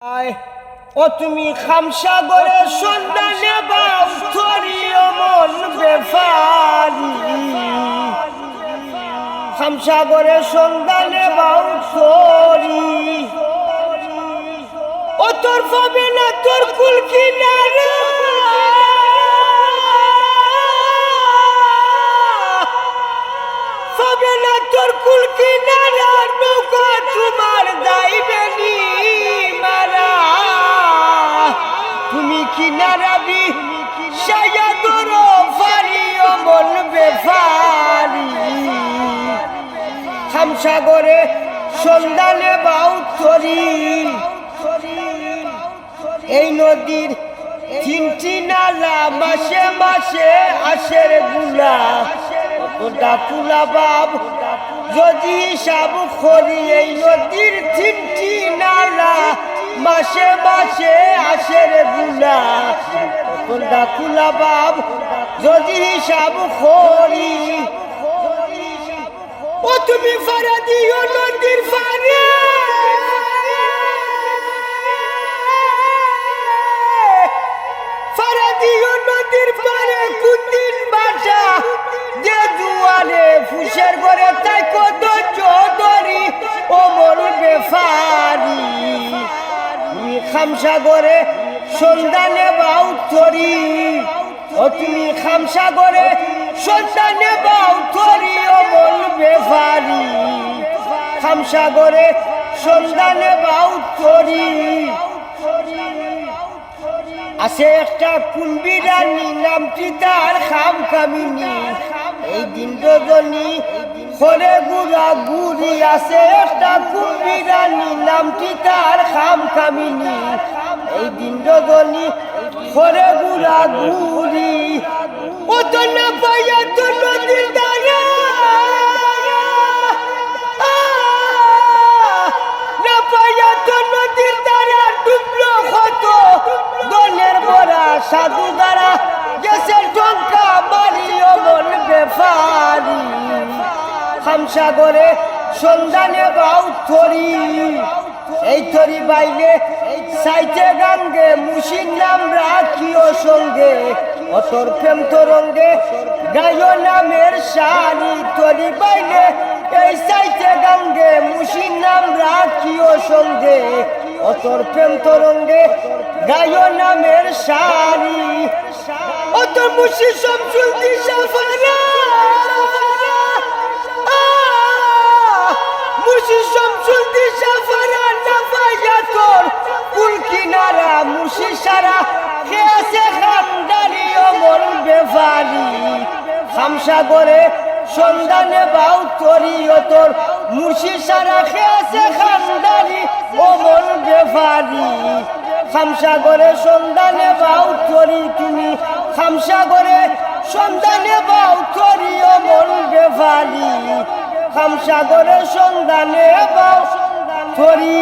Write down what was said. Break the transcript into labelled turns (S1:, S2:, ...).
S1: ও তুমি খামসাগরে সন্ধানে বাউ থরি মন বেফারি। খামসাগরে সন্ধানে বাউ থরি ও তোর পাবে না তোর কুল কিনারা তুমি কিনারাবি সায়া করো ফারি, অমন বেফারি। খামসাগরে সন্ধানে বাউ তরি এই নদীর তিনটি নালা মাসে মাসে আসেরগুলা। ওটা পুলা বাব যদি সাব খরি এই নদীর তিনটি নালা মাসে মাসে আসেরগুলা ওটা কুলা বাব যদি হিসাব খরি ও তুমি ফারা দিও নদীর ফারে ফারা দিও নদীর পারে কুদিন বাসা যে দুয়ারে ফুসের ঘরে তাই কত খামসাগরে সন্ধানে বাউ তরি ও তুমি খামসাগরে সন্ধানে বাউ তরি ও মন বেফারি। খামসাগরে সন্ধানে বাউ তরি আছে একটা কুম্বিরানি নামটি তার খাম কামিনী। এই দিন রজনী খরে গুড়া গুড়ি আছে একটা কুম্বিরানি নামটি তার খাম কামিনী। এই দিন রজনী খরে গুড়া গুড়ি সাধু দ্বারা গেছের টঙ্কা মারি অমন বেফারি খামসাগরে সন্ধানে বাউ থরি। এই থরি বাইলে সাইতে গাঙ্গে মুসির নাম রাখিও সঙ্গে। অতর প্রেম তরঙ্গে গায় নামের শাড়ি তরি বাইলে এই সাইতে গাঙ্গে মুসির নাম রাখিও সঙ্গে। অতর প্রেম তরঙ্গে গায় নামের অতর দিশা ফারা না পাইয়া তোর কুল কিনারা সারা। খেয়েছে খানদারি সন্ধানে বাউ তরি ও তোর মুর্শি সারা। খেয়েছে খানদারি বেফারি খামসাগরে সন্ধানে বাউ তরি তুমি। খামসাগরে সন্ধানে বাউ তরি অমন বেফারি খামসাগরে সন্ধানে বাউ তরি